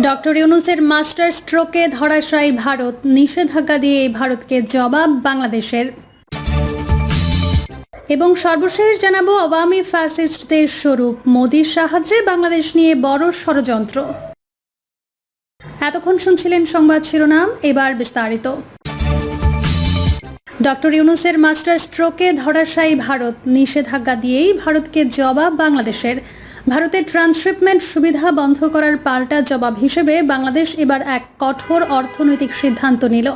Doctor ইউনুসের master স্ট্রোকে ধরাশায়ী Bharat, নিষেধাজ্ঞা দিয়ে ভারতকে জবাব বাংলাদেশের। এবং সর্বশেষ জানাব, আওয়ামী ফ্যাসিস্টদের স্বরূপ। মোদির সাহায্যে বাংলাদেশ নিয়ে বড় ষড়যন্ত্র। এতক্ষণ শুনছিলেন সংবাদ শিরোনাম, এবার বিস্তারিত। ডক্টর ইউনুসের মাস্টার স্ট্রোকে ধরাশায়ী ভারত, নিষেধাজ্ঞা দিয়েই ভারতকে জবাব বাংলাদেশের। ভারতের ট্রান্সশিপমেন্ট সুবিধা বন্ধ করার পাল্টা জবাব হিসেবে বাংলাদেশ এবার এক কঠোর অর্থনৈতিক সিদ্ধান্ত নিল।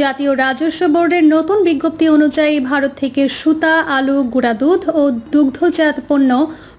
জাতীয় রাজস্ব বোর্ডের নতুন বিজ্ঞপ্তি অনুযায়ী ভারত থেকে সুতা, আলু, গুঁড়া দুধ ও দুগ্ধজাত পণ্য,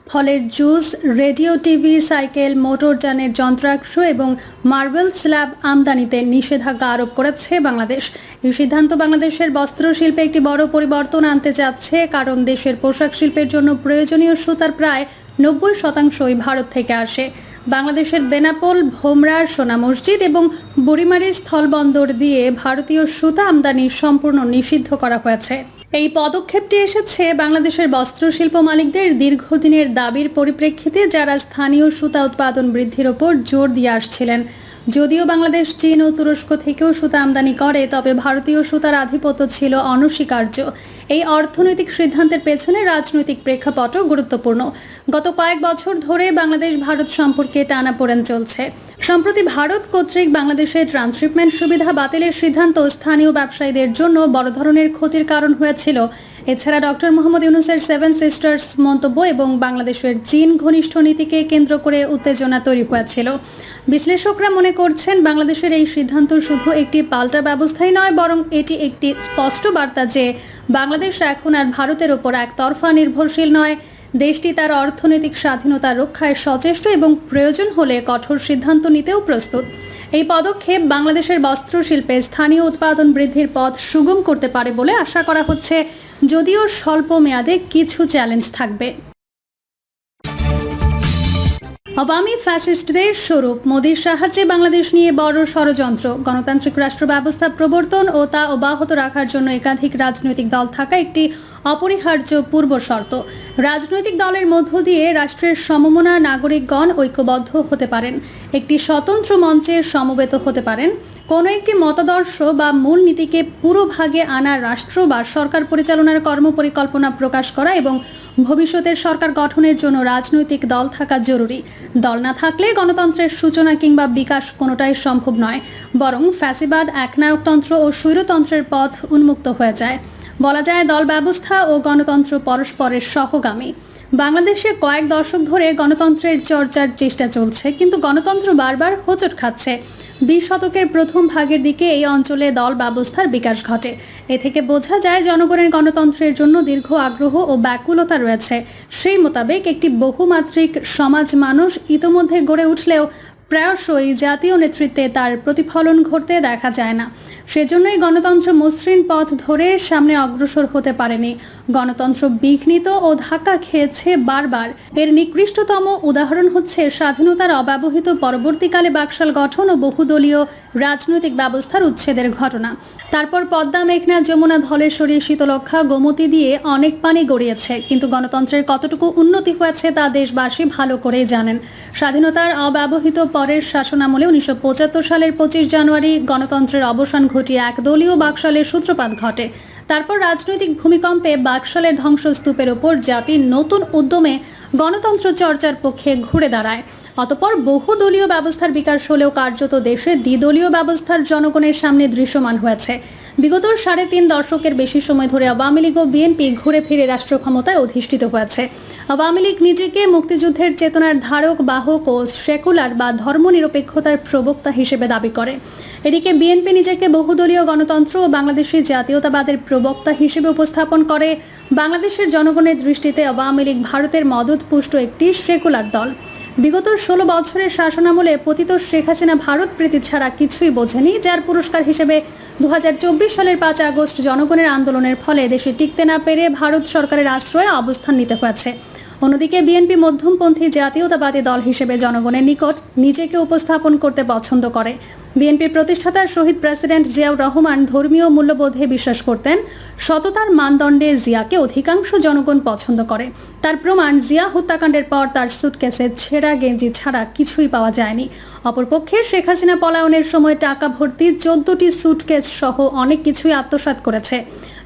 ফলের জুস, রেডিও টিভি, সাইকেল মোটরযানের যন্ত্রাংশ এবং মার্বেল স্ল্যাব আমদানিতে নিষেধাজ্ঞা আরোপ করেছে বাংলাদেশ। এই সিদ্ধান্ত বাংলাদেশের বস্ত্র শিল্পে একটি বড় পরিবর্তন আনতে যাচ্ছে, কারণ দেশের পোশাক শিল্পের জন্য প্রয়োজনীয় সুতার প্রায় নব্বই শতাংশই ভারত থেকে আসে। বাংলাদেশের বেনাপোল ভোমরার সোনা মসজিদ এবং বুড়িমারি স্থলবন্দর দিয়ে ভারতীয় সুতা আমদানি সম্পূর্ণ নিষিদ্ধ করা হয়েছে। এই পদক্ষেপটি এসেছে বাংলাদেশের বস্ত্রশিল্প মালিকদের দীর্ঘদিনের দাবির পরিপ্রেক্ষিতে যারা স্থানীয় সুতা উৎপাদন বৃদ্ধির ওপর জোর দিয়ে আসছিলেন। যদিও বাংলাদেশ, চীন ও তুরস্ক থেকেও সুতা আমদানি করে, তবে ভারতীয় সুতার আধিপত্য ছিল অনস্বীকার্য। এই অর্থনৈতিক সিদ্ধান্তের পেছনে রাজনৈতিক প্রেক্ষাপটও গুরুত্বপূর্ণ। গত কয়েক বছর ধরে বাংলাদেশ ভারত সম্পর্কে টানাপোড়েন চলছে। সম্প্রতি ভারত কর্তৃক বাংলাদেশে ট্রান্সশিপমেন্ট সুবিধা বাতিলের সিদ্ধান্ত স্থানীয় ব্যবসায়ীদের জন্য বড় ধরনের ক্ষতির কারণ হয়েছিল। এছাড়া ডক্টর মোহাম্মদ ইউনুসের সেভেন সিস্টার্স মন্তব্য এবং বাংলাদেশের চীন ঘনিষ্ঠ নীতিকে কেন্দ্র করে উত্তেজনা তৈরি হয়েছিল। বিশ্লেষকরা মনে করছেন, বাংলাদেশের এই সিদ্ধান্ত শুধু একটি পাল্টা ব্যবস্থাই নয়, বরং এটি একটি স্পষ্ট বার্তা যে বাংলাদেশ এখন আর ভারতের ওপর একতরফা নির্ভরশীল নয়। দেশটি তার অর্থনৈতিক স্বাধীনতা রক্ষায় সচেষ্ট এবং প্রয়োজন হলে কঠোর সিদ্ধান্ত নিতেও প্রস্তুত। এই পদক্ষেপ বাংলাদেশের বস্ত্র শিল্পে স্থানীয় উৎপাদন বৃদ্ধির পথ সুগম করতে পারে বলে আশা করা হচ্ছে। যদিও স্বল্প মেয়াদে কিছু চ্যালেঞ্জ থাকবে। আওয়ামী ফ্যাসিস্টদের স্বরূপ মোদীর সাহায্যে বাংলাদেশ নিয়ে বড় ষড়যন্ত্র। গণতান্ত্রিক রাষ্ট্র ব্যবস্থা প্রবর্তন ও তা অব্যাহত রাখার জন্য একাধিক রাজনৈতিক দল থাকা একটি অপরিহার্য পূর্ব শর্ত। রাজনৈতিক দলের মধ্য দিয়ে রাষ্ট্রের সমমনা নাগরিকগণ ঐক্যবদ্ধ হতে পারেন। একটি স্বতন্ত্র মঞ্চে সমবেত হতে পারেন। কোনো একটি মতাদর্শ বা মূল নীতিকে পুরো ভাগে আনা রাষ্ট্র বা সরকার পরিচালনার কর্মপরিকল্পনা প্রকাশ করা এবং ভবিষ্যতের সরকার গঠনের জন্য রাজনৈতিক দল থাকা জরুরি। দল না থাকলে গণতন্ত্রের সূচনা কিংবা বিকাশ কোনোটাই সম্ভব নয়, বরং ফ্যাসিবাদ, একনায়কতন্ত্র ও স্বৈরতন্ত্রের পথ উন্মুক্ত হয়ে যায়। বলা যায় দল ব্যবস্থা ও গণতন্ত্র পরস্পরের সহগামী। বাংলাদেশে কয়েক দশক ধরে গণতন্ত্রের চর্চার চেষ্টা চলছে, কিন্তু গণতন্ত্র বারবার হোঁচট খাচ্ছে। বিশ শতকের প্রথম ভাগের দিকে এই অঞ্চলে দল ব্যবস্থার বিকাশ ঘটে। এ থেকে বোঝা যায় জনগণের গণতন্ত্রের জন্য দীর্ঘ আগ্রহ ও ব্যাকুলতা রয়েছে। সেই মোতাবেক একটি বহুমাত্রিক সমাজ মানুষ ইতোমধ্যে গড়ে উঠলেও প্রায়শই জাতীয় নেতৃত্বে তার প্রতিফলন ঘটতে দেখা যায় না। সেজন্যই গণতন্ত্র মসৃণ পথ ধরে সামনে অগ্রসর হতে পারেনি। গণতন্ত্র বিঘ্নিত ও ধাক্কা খেয়েছে বারবার। এর নিকৃষ্টতম উদাহরণ হচ্ছে স্বাধীনতার অব্যবহৃত পরবর্তীকালে বাকশাল গঠন ও বহুদলীয় রাজনৈতিক ব্যবস্থার উচ্ছেদের ঘটনা। তারপর পদ্মা, মেঘনা, যমুনা, ধলেশ্বরী শীতলক্ষা গোমতী দিয়ে অনেক পানি গড়িয়েছে। কিন্তু গণতন্ত্রের কতটুকু উন্নতি হয়েছে তা দেশবাসী ভালো করেই জানেন। স্বাধীনতার অব্যবহৃত পরের শাসনামলে উনিশশো পঁচাত্তর সালের পঁচিশ জানুয়ারি গণতন্ত্রের অবসান ঘটিয়ে একদলীয় বাকশালের সূত্রপাত ঘটে। তারপর রাজনৈতিক ভূমিকম্পে বাকশালের ধ্বংসস্তূপের ওপর জাতির নতুন উদ্যমে গণতন্ত্র চর্চার পক্ষে ঘুরে দাঁড়ায়। অতপর বহুদলীয় ব্যবস্থার বিকাশ হলেও কার্যত দেশে দ্বিদলীয় ব্যবস্থার জনগণের সামনে দৃশ্যমান হয়েছে। বিগত সাড়ে তিন দশকের বেশি সময় ধরে আওয়ামী লীগ ও বিএনপি ঘুরে ফিরে রাষ্ট্র ক্ষমতায় অধিষ্ঠিত হয়েছে। আওয়ামী লীগ নিজেকে মুক্তিযুদ্ধের চেতনার ধারক, বাহক ও সেকুলার বা ধর্মনিরপেক্ষতার প্রবক্তা হিসেবে দাবি করে। এদিকে বিএনপি নিজেকে বহুদলীয় গণতন্ত্র ও বাংলাদেশি জাতীয়তাবাদের প্রবক্তা হিসেবে উপস্থাপন করে। বাংলাদেশের জনগণের দৃষ্টিতে আওয়ামী লীগ ভারতের মদতপুষ্ট একটি সেকুলার দল। বিগত ষোলো বছরের শাসনামলে পতিত শেখ হাসিনা ভারত প্রীতি ছাড়া কিছুই বোঝেনি, যার পুরস্কার হিসেবে দু হাজার চব্বিশ সালের পাঁচ আগস্ট জনগণের আন্দোলনের ফলে দেশে টিকতে না পেরে ভারত সরকারের আশ্রয়ে অবস্থান নিতে হয়েছে। অন্যদিকে বিএনপি মধ্যমপন্থী জাতীয়তাবাদী দল হিসেবে জনগণের নিকট নিজেকে উপস্থাপন করতে পছন্দ করে। বিএনপির প্রতিষ্ঠাতা শহীদ প্রেসিডেন্ট জিয়াউর রহমান ধর্মীয় মূল্যবোধে বিশ্বাস করতেন, সততার মানদণ্ডে জিয়াকে অধিকাংশ জনগণ পছন্দ করে। তার প্রমাণ, জিয়া হত্যাকাণ্ডের পর তার সুটকেসে ছেঁড়া গেঞ্জি ছাড়া কিছুই পাওয়া যায়নি। অপরপক্ষে শেখ হাসিনা পলায়নের সময় টাকা ভর্তি চোদ্দটি সুটকেস সহ অনেক কিছুই আত্মসাৎ করেছে।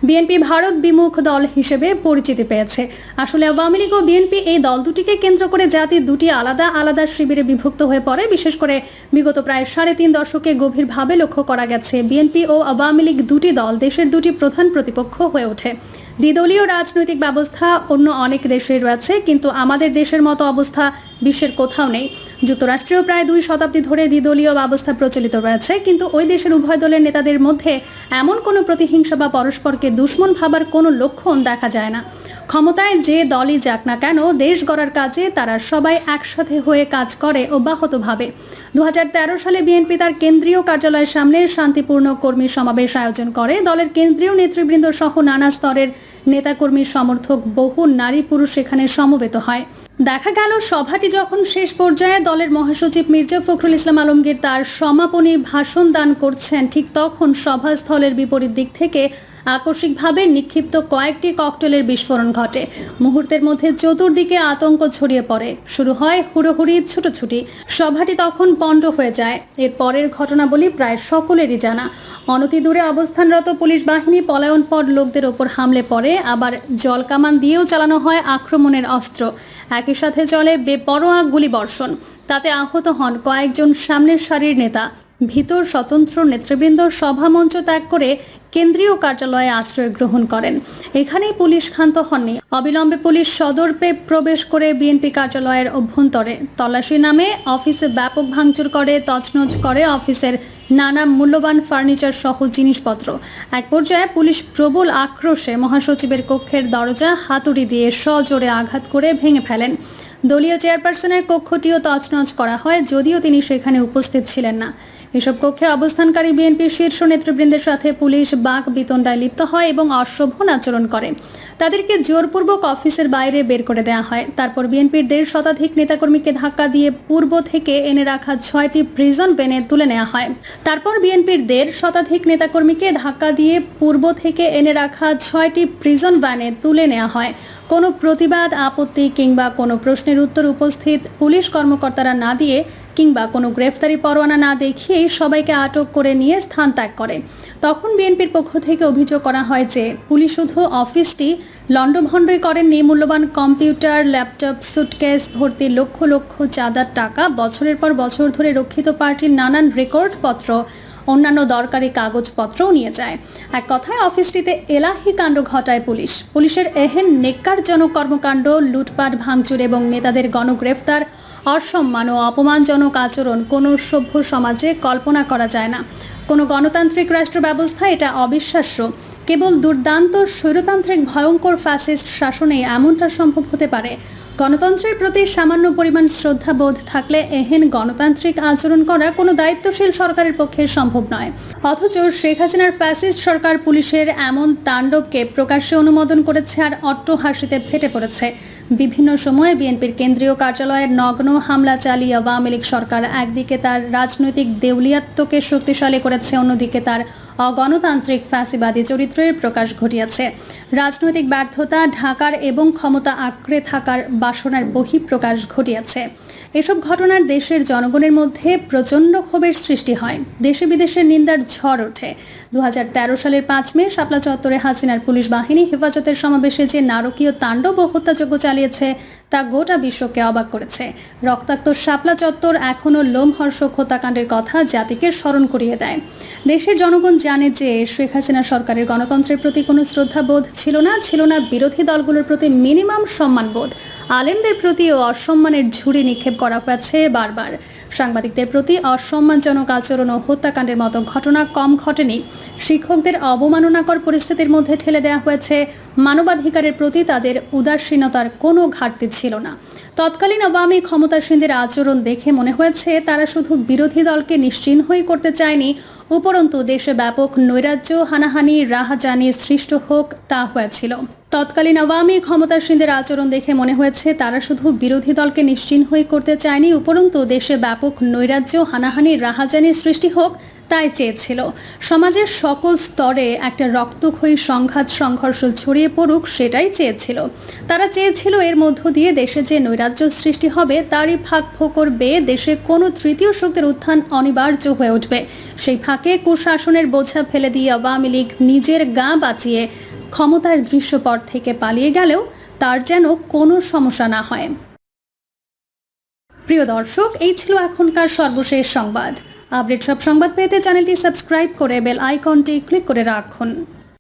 বিএনপি ভারত বিমুখ দল হিসেবে পরিচিতি পেয়েছে। আসলে আওয়ামী লীগ ও বিএনপি এই দল দুটিকে কেন্দ্র করে জাতি দুটি আলাদা আলাদা শিবিরে বিভক্ত হয়ে পড়ে। বিশেষ করে বিগত প্রায় সাড়ে তিন দশকে গভীরভাবে লক্ষ্য করা গেছে, বিএনপি ও আওয়ামী লীগ দুটি দল দেশের দুটি প্রধান প্রতিপক্ষ হয়ে ওঠে। দ্বিদলীয় রাজনৈতিক ব্যবস্থা অন্য অনেক দেশে রয়েছে, কিন্তু আমাদের দেশের মতো অবস্থা বিশ্বের কোথাও নেই। যুক্তরাষ্ট্রেও প্রায় দুই শতাব্দী ধরে দ্বিদলীয় ব্যবস্থা প্রচলিত রয়েছে, কিন্তু ওই দেশের উভয় দলের নেতাদের মধ্যে এমন কোনো প্রতিহিংসা বা পরস্পরকে দুশ্মন ভাবার কোনো লক্ষণ দেখা যায় না। ক্ষমতায় যে দলই যাক না কেন, দেশ গড়ার কাজে তারা সবাই একসাথে হয়ে কাজ করে অব্যাহতভাবে দু হাজার তেরো সালে বিএনপি তার কেন্দ্রীয় কার্যালয়ের সামনে শান্তিপূর্ণ কর্মী সমাবেশ আয়োজন করে। দলের কেন্দ্রীয় নেতৃবৃন্দ সহ নানা স্তরের নেতাকর্মী, সমর্থক, বহু নারী পুরুষ সেখানে সমবেত হয়। দেখা গেল, সভাটি যখন শেষ পর্যায়ে দলের মহাসচিব মির্জা ফখরুল ইসলাম আলমগীর তার সমাপনী ভাষণ দান করছেন, ঠিক তখন সভাস্থলের বিপরীত দিক থেকে আকস্মিকভাবে নিক্ষিপ্ত কয়েকটি ককটেলের বিস্ফোরণ ঘটে। মুহূর্তের মধ্যে চতুর্দিকে আতঙ্ক ছড়িয়ে পড়ে। শুরু হয় হুড়োহুড়ি, ছুটোছুটি। সভাটি তখন পণ্ড হয়ে যায়। এর পরের ঘটনাবলী প্রায় সকলেরই জানা। অনতি দূরে অবস্থানরত পুলিশ বাহিনী পলায়ন পর লোকদের ওপর হামলে পড়ে। আবার জলকামান দিয়েও চালানো হয় আক্রমণের অস্ত্র। একই সাথে চলে বেপরোয়া গুলিবর্ষণ। তাতে আহত হন কয়েকজন সামনের সারির নেতা। ভিতর স্বতন্ত্র নেতৃবৃন্দ সভামঞ্চ ত্যাগ করে কেন্দ্রীয় কার্যালয়ে আশ্রয় গ্রহণ করেন। এখানেই পুলিশ ক্ষান্ত হননি। অবিলম্বে পুলিশ সদর্পে প্রবেশ করে বিএনপি কার্যালয়ের অভ্যন্তরে তল্লাশি নামে অফিসে ব্যাপক ভাঙচুর করে, তছনছ করে অফিসের নানা মূল্যবান ফার্নিচার সহ জিনিসপত্র। এক পর্যায়ে পুলিশ প্রবল আক্রোশে মহাসচিবের কক্ষের দরজা হাতুড়ি দিয়ে সজোরে আঘাত করে ভেঙে ফেলেন। দলীয় চেয়ারপারসনের কক্ষটিও তছনছ করা হয়, যদিও তিনি সেখানে উপস্থিত ছিলেন না। এসব কক্ষে অবস্থানকারী বিএনপির শীর্ষ নেতৃবৃন্দের সাথে পুলিশ বাঘ বিতণ্ডায় লিপ্ত হয় এবং অশোভন আচরণ করে। তাদেরকে জোরপূর্বক অফিসের বাইরে বের করে দেওয়া হয়। তারপর বিএনপির দেড় শতাধিক নেতাকর্মীকে ধাক্কা দিয়ে পূর্ব থেকে এনে রাখা ছয়টি প্রিজন ভ্যানে তুলে নেওয়া হয়। তারপর বিএনপির দেড় শতাধিক নেতাকর্মীকে ধাক্কা দিয়ে পূর্ব থেকে এনে রাখা ছয়টি প্রিজন ভ্যানে তুলে নেওয়া হয়। কোনো প্রতিবাদ, আপত্তি কিংবা কোনো প্রশ্নের উত্তর উপস্থিত পুলিশ কর্মকর্তারা না দিয়ে কিংবা কোনো গ্রেফতারি পরোয়ানা না দেখিয়েই সবাইকে আটক করে নিয়ে স্থান ত্যাগ করে। তখন বিএনপির পক্ষ থেকে অভিযোগ করা হয় যে পুলিশ শুধু অফিসটি লণ্ডভণ্ডই করেননি, মূল্যবান কম্পিউটার, ল্যাপটপ, সুটকেস, ভর্তি লক্ষ লক্ষ চাঁদার টাকা, বছরের পর বছর ধরে রক্ষিত পার্টির নানান রেকর্ডপত্র, অন্যান্য দরকারি কাগজপত্রও নিয়ে যায়। এক কথায়, অফিসটিতে এলাহি কাণ্ড ঘটায় পুলিশ। পুলিশের এহেন নেককারজনক কর্মকাণ্ড, লুটপাট, ভাঙচুর এবং নেতাদের গণগ্রেফতার অসম্মান ও অপমানজনক আচরণ কোনো সভ্য সমাজে কল্পনা করা যায় না। কোনো গণতান্ত্রিক রাষ্ট্র ব্যবস্থা এটা অবিশ্বাস্য। কেবল দুর্দান্ত স্বৈরতান্ত্রিক ভয়ঙ্কর ফ্যাসিস্ট শাসনে এমনটা সম্ভব হতে পারে। গণতন্ত্রের প্রতি সামান্য পরিমাণ শ্রদ্ধাবোধ থাকলে এহেন গণতান্ত্রিক আচরণ করা কোনো দায়িত্বশীল সরকারের পক্ষে সম্ভব নয়। অথচ শেখ হাসিনার ফ্যাসিস্ট সরকার পুলিশের এমন তাণ্ডবকে প্রকাশ্যে অনুমোদন করেছে আর অট্টহাসিতে ফেটে পড়েছে। বিভিন্ন সময়ে বিএনপির কেন্দ্রীয় কার্যালয়ের নগ্ন হামলা চালিয়ে আওয়ামী লীগ সরকার একদিকে তার রাজনৈতিক দেউলিয়াত্বকে শক্তিশালী করেছে, অন্যদিকে তার অগণতান্ত্রিক ফ্যাসিবাদী চরিত্রের প্রকাশ ঘটিয়েছে। রাজনৈতিক ব্যর্থতা, ঢাকার এবং ক্ষমতা আঁকড়ে থাকার বাসনার বহিঃপ্রকাশ ঘটিয়েছে। এসব ঘটনার দেশের জনগণের মধ্যে প্রচণ্ড ক্ষোভের সৃষ্টি হয়। দেশে বিদেশে নিন্দার ঝড় ওঠে। দু হাজার তেরো সালের পাঁচ মে শাপলা চত্বরে হাসিনার পুলিশ বাহিনী হেফাজতের সমাবেশে যে নারকীয় তাণ্ডব ও হত্যাযজ্ঞ চালিয়েছে তা গোটা বিশ্বকে অবাক করেছে। রক্তাক্ত শাপলা চত্বর এখনও লোমহর্ষক হত্যাকাণ্ডের কথা জাতিকে স্মরণ করিয়ে দেয়। দেশের জনগণ জানে যে শেখ হাসিনা সরকারের গণতন্ত্রের প্রতি কোনো শ্রদ্ধাবোধ ছিল না ছিল না বিরোধী দলগুলোর প্রতি মিনিমাম সম্মানবোধ। আলেমদের প্রতিও অসম্মানের ঝুড়ি নিক্ষেপ করা হয়েছে বারবার। সাংবাদিকদের প্রতি অসম্মানজনক আচরণ ও হত্যাকাণ্ডের মতো ঘটনা কম ঘটেনি। শিক্ষকদের অবমাননাকর পরিস্থিতির মধ্যে ঠেলে দেওয়া হয়েছে। মানবাধিকারের প্রতি তাদের উদাসীনতার কোনো ঘাটতি ছিল না। তৎকালীন আওয়ামী ক্ষমতাসীনদের আচরণ দেখে মনে হয়েছে, তারা শুধু বিরোধী দলকে নিশ্চিহ্নই করতে চায়নি, উপরন্তু দেশে ব্যাপক নৈরাজ্য, হানাহানি, রাহাজানি সৃষ্ট হোক তা হয়েছিল। তৎকালীন আওয়ামী ক্ষমতাসীনদের আচরণ দেখে মনে হয়েছে, তারা শুধু বিরোধী দলকে নিশ্চিহ্ন করতে চায়নি, উপরন্তু দেশে ব্যাপক নৈরাজ্য, হানাহানি, রাহাজানি সৃষ্টি হোক, তাই চেয়েছিল। সমাজের সকল স্তরে একটা রক্তক্ষয়ী সংঘাত সংঘর্ষ ছড়িয়ে পড়ুক, সেটাই চেয়েছিল। তারা চেয়েছিল এর মধ্য দিয়ে দেশে যে নৈরাজ্য সৃষ্টি হবে, তারই ফাঁক ফোকর বেয়ে দেশে কোনো তৃতীয় শক্তির উত্থান অনিবার্য হয়ে উঠবে। সেই ফাঁকে কুশাসনের বোঝা ফেলে দিয়ে আওয়ামী লীগ নিজের গা বাঁচিয়ে ক্ষমতার দৃশ্যপট থেকে পালিয়ে গেলেও তার যেন কোনো সমস্যা না হয়। প্রিয় দর্শক, এই ছিল এখনকার সর্বশেষ সংবাদ। আপডেট সব সংবাদ পেতে চ্যানেলটি সাবস্ক্রাইব করে বেল আইকনটি ক্লিক করে রাখুন।